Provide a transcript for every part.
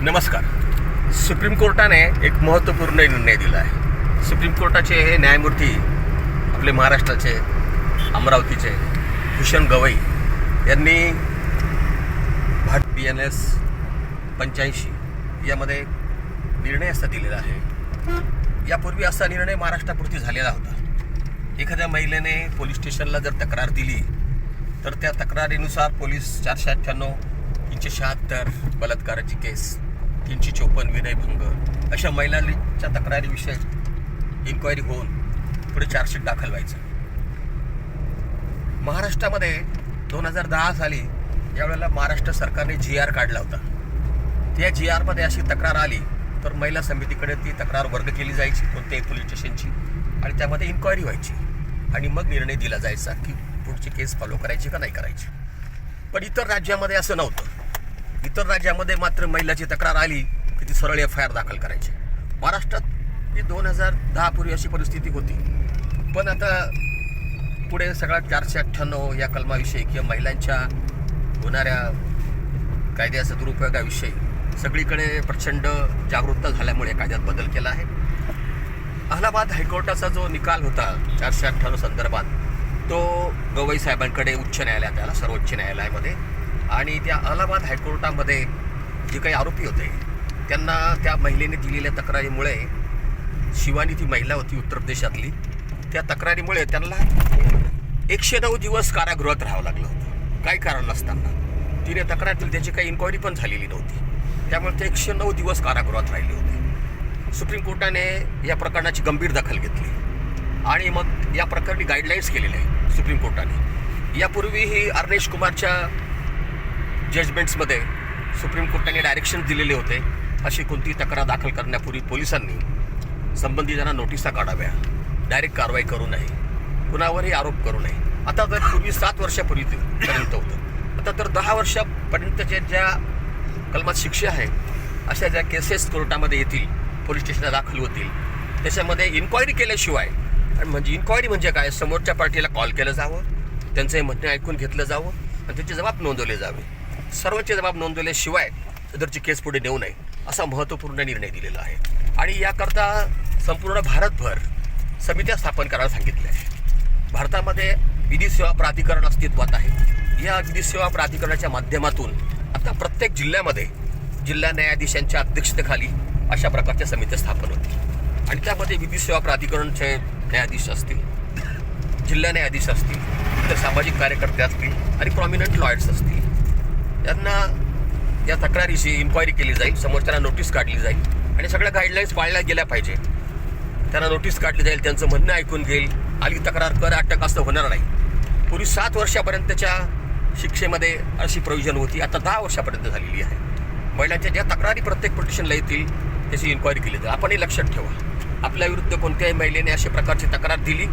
नमस्कार. सुप्रीम कोर्टाने एक महत्त्वपूर्ण निर्णय दिला आहे. सुप्रीम कोर्टाचे हे न्यायमूर्ती आपले महाराष्ट्राचे अमरावतीचे भूषण गवई यांनी भाट बी एन एस पंच्याऐंशी यामध्ये निर्णय असा दिलेला आहे. यापूर्वी असा निर्णय महाराष्ट्रापुरती झालेला होता. एखाद्या महिलेने पोलीस स्टेशनला जर तक्रार दिली तर त्या तक्रारीनुसार पोलीस चारशे अठ्ठ्याण्णव तीनशे शहात्तर बलात्काराची केस तीनशे चोपन्न विनयभंग अशा महिलांच्या तक्रारीविषयी इन्क्वायरी होऊन पुढे चार्जशीट दाखल व्हायचं. महाराष्ट्रामध्ये दोन हजार दहा साली यावेळेला महाराष्ट्र सरकारने जी आर काढला होता. त्या जी आरमध्ये अशी तक्रार आली तर महिला समितीकडे ती तक्रार वर्ग केली जायची कोणत्याही पोलीस स्टेशनची आणि त्यामध्ये इन्क्वायरी व्हायची. आणि मग निर्णय दिला जायचा की पुढची केस फॉलो करायची का नाही करायची. पण इतर राज्यामध्ये असं नव्हतं. इतर राज्यामध्ये मात्र महिलाची तक्रार आली की ती सरळ एफ आय आर दाखल करायची. महाराष्ट्रात ही दोन हजार दहा पूर्वी अशी परिस्थिती होती. पण आता पुढे सगळा चारशे अठ्ठ्याण्णव या कलमाविषयी किंवा महिलांच्या होणाऱ्या कायद्याचा दुरुपयोगाविषयी सगळीकडे प्रचंड जागरूकता झाल्यामुळे कायद्यात बदल केला आहे. अहलाबाद हायकोर्टाचा जो निकाल होता चारशे अठ्ठ्याण्णव संदर्भात तो गवई साहेबांकडे उच्च न्यायालयात आला सर्वोच्च न्यायालयामध्ये. आणि त्या अलाहाबाद हायकोर्टामध्ये जे काही आरोपी होते त्यांना त्या महिलेने दिलेल्या तक्रारीमुळे शिवानी ती महिला होती उत्तर प्रदेशातली. त्या तक्रारीमुळे त्यांना एकशे नऊ दिवस कारागृहात राहावं लागलं होतं. काही कारण नसताना. तिने तक्रार दिली त्याची काही इन्क्वायरी पण झालेली नव्हती. त्यामुळे ते एकशे नऊ दिवस कारागृहात राहिले होते. सुप्रीम कोर्टाने या प्रकरणाची गंभीर दखल घेतली. आणि मग या प्रकरणी गाईडलाईन्स केलेल्या आहे सुप्रीम कोर्टाने. यापूर्वीही अर्नेश कुमारच्या जजमेंट्समध्ये सुप्रीम कोर्टाने डायरेक्शन दिलेले होते अशी कोणती तक्रार दाखल करण्यापूर्वी पोलिसांनी संबंधितांना नोटिसा काढाव्या. डायरेक्ट कारवाई करू नये. कुणावरही आरोप करू नये. आता तर पूर्वी सात वर्षापूर्वी पर्यंत होतं. आता तर दहा वर्षापर्यंतच्या ज्या कलमात शिक्षा आहे अशा ज्या केसेस कोर्टामध्ये येतील पोलीस स्टेशनला दाखल होतील त्याच्यामध्ये इन्क्वायरी केल्याशिवाय आणि म्हणजे इन्क्वायरी म्हणजे काय? समोरच्या पार्टीला कॉल केलं जावं त्यांचं हे म्हणणे ऐकून घेतलं जावं आणि त्याचे जबाब नोंदवले जावे. सर्वोच्च जबाब नोंदवल्याशिवाय सदरची केस पुढे नेऊ नये असा महत्त्वपूर्ण निर्णय दिलेला आहे. आणि याकरता संपूर्ण भारतभर समित्या स्थापन करायला सांगितल्या आहे. भारतामध्ये विधी सेवा प्राधिकरण अस्तित्वात आहे. या विधी सेवा प्राधिकरणाच्या माध्यमातून आता प्रत्येक जिल्ह्यामध्ये जिल्हा न्यायाधीशांच्या अध्यक्षतेखाली अशा प्रकारच्या समित्या स्थापन होतील. आणि त्यामध्ये विधी सेवा प्राधिकरणचे न्यायाधीश असतील जिल्हा न्यायाधीश असतील इतर सामाजिक कार्यकर्ते असतील आणि प्रॉमिनंट लॉयर्स असतील. त्यांना या तक्रारीची इन्क्वायरी केली जाईल समोरच्यांना नोटीस काढली जाईल आणि सगळ्या गाईडलाईन्स पाळल्या गेल्या पाहिजे. त्यांना नोटीस काढली जाईल त्यांचं म्हणणं ऐकून घेईल. आली तक्रार कर अटक असं होणार नाही. पूर्वी सात वर्षापर्यंतच्या शिक्षेमध्ये अशी प्रोव्हिजन होती आता दहा वर्षापर्यंत झालेली आहे. महिलांच्या ज्या तक्रारी प्रत्येक पिटिशनला येतील त्याची इन्क्वायरी केली जाईल. आपणही लक्षात ठेवा. आपल्या विरुद्ध कोणत्याही महिलेने अशा प्रकारची तक्रार दिली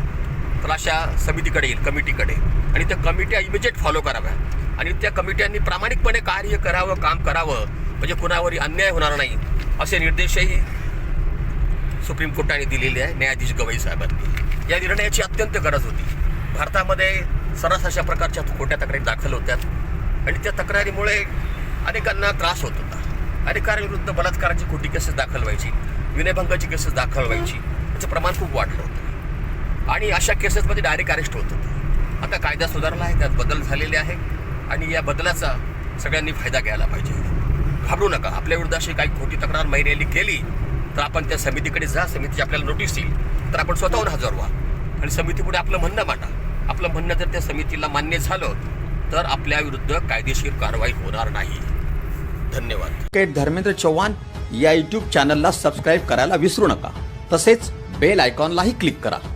तर अशा समितीकडे येईल कमिटीकडे. आणि त्या कमिट्या इमिजिएट फॉलो कराव्या. आणि त्या कमिट्यांनी प्रामाणिकपणे कार्य करावं काम करावं म्हणजे कुणावरही अन्याय होणार नाही असे निर्देशही सुप्रीम कोर्टाने दिलेले आहे न्यायाधीश गवई साहेबांनी. या निर्णयाची अत्यंत गरज होती. भारतामध्ये सर्रास अशा प्रकारच्या खोट्या तक्रारी दाखल होत्यात आणि त्या तक्रारीमुळे अनेकांना त्रास होत होता. अधिकाऱ्यांविरुद्ध बलात्काराची खोटी केसेस दाखल व्हायची विनयभंगाची केसेस दाखल व्हायची त्याचं प्रमाण खूप वाढलं होतं. आणि अशा केसेसमध्ये डायरेक्ट अरेस्ट होत होतं. आता कायदा सुधारला आहे त्यात बदल झालेले आहे. आणि या बदलाचा सगळ्यांनी फायदा घ्यायला पाहिजे. घाबरू नका. आपल्या विरुद्ध अशी काही खोटी तक्रार महिन्याली केली तर आपण त्या समितीकडे जा. समितीची आपल्याला नोटीस येईल. तर आपण स्वतःहून हजर व्हा. आणि समितीपुढे आपलं म्हणणं मांडा. आपलं म्हणणं जर त्या समितीला मान्य झालं तर आपल्या विरुद्ध कायदेशीर कारवाई होणार नाही. धन्यवाद. धर्मेंद्र चव्हाण या यूट्यूब चॅनलला सबस्क्राईब करायला विसरू नका. तसेच बेल आयकॉनलाही क्लिक करा.